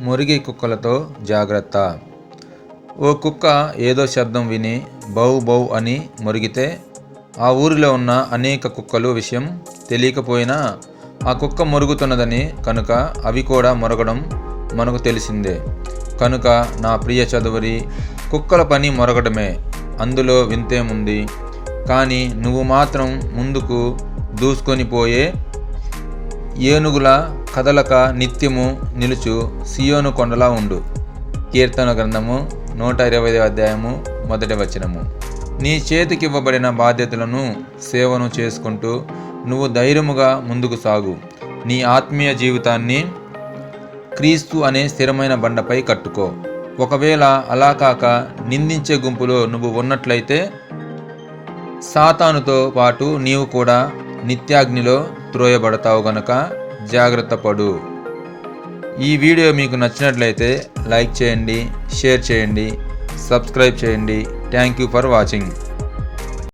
మురిగి కుక్కలతో జాగ్రత్త. ఓ కుక్క ఏదో శబ్దం విని బౌ బౌ అని మురిగితే ఆ ఊరిలో ఉన్న అనేక కుక్కలు విషయం తెలియకపోయినా ఆ కుక్క మురుగుతున్నదని కనుక అవి కూడా మొరగడం మనకు తెలిసిందే. కనుక నా ప్రియ చదువరి కుక్కల పని మొరగడమే అందులో వింతేముంది కానీ నువ్వు మాత్రం ముందుకు దూసుకొని పోయే ఏనుగుల కదలక నిత్యము నిలుచు సియోను కొండలా ఉండు. కీర్తన గ్రంథము నూట ఇరవై అధ్యాయము మొదటి వచనము. నీ చేతికివ్వబడిన బాధ్యతలను సేవను చేసుకుంటూ నువ్వు ధైర్యముగా ముందుకు సాగు. నీ ఆత్మీయ జీవితాన్ని క్రీస్తు అనే స్థిరమైన బండపై కట్టుకో. ఒకవేళ అలా కాక నిందించే గుంపులో నువ్వు ఉన్నట్లయితే సాతానుతో పాటు నీవు కూడా నిత్యాగ్నిలో త్రోయబడతావు గనక జాగ్రత్త పడు. ఈ వీడియో మీకు నచ్చినట్లయితే లైక్ చేయండి షేర్ చేయండి సబ్స్క్రైబ్ చేయండి. Thank you for watching